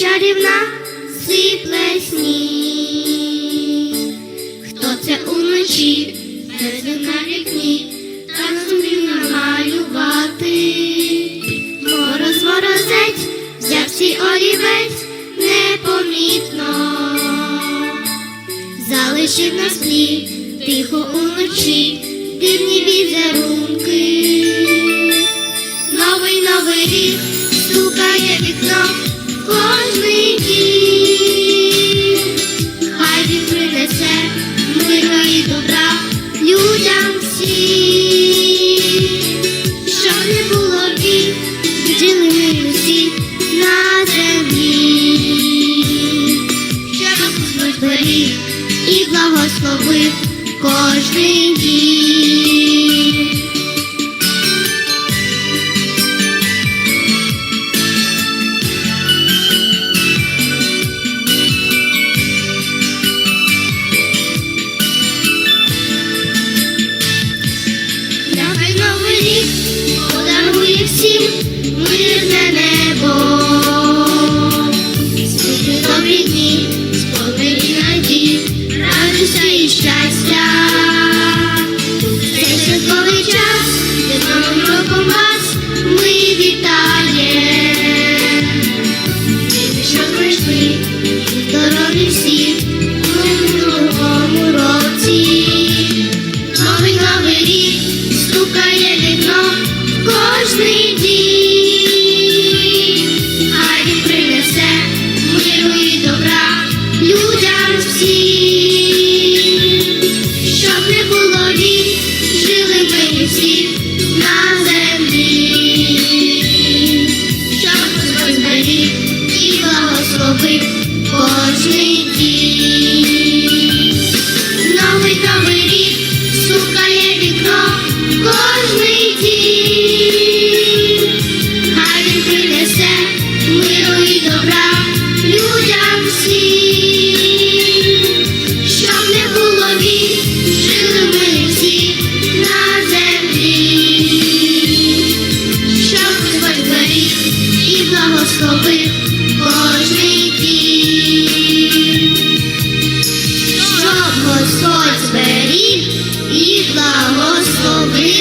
Чарівна сипле сніг. Хто це уночі серце на вікні, так зумів намалювати. Мороз морозець, взяв свій олівець непомітно, залишив на склі тихо уночі, дивні візерунки. Кожний дім. Хай він принесе миру і добра людям всім. Щоб не було бід, жили на землі. Щоб Господь беріг і благословив кожний дім. Стукає вікно кожний день. Хай він принесе миру і добра людям всім. Щоб не було війн, жили ми всі на землі. Щоб Господь зберіг і благословив благословив кожний. Щоб Господь зберіг і благословив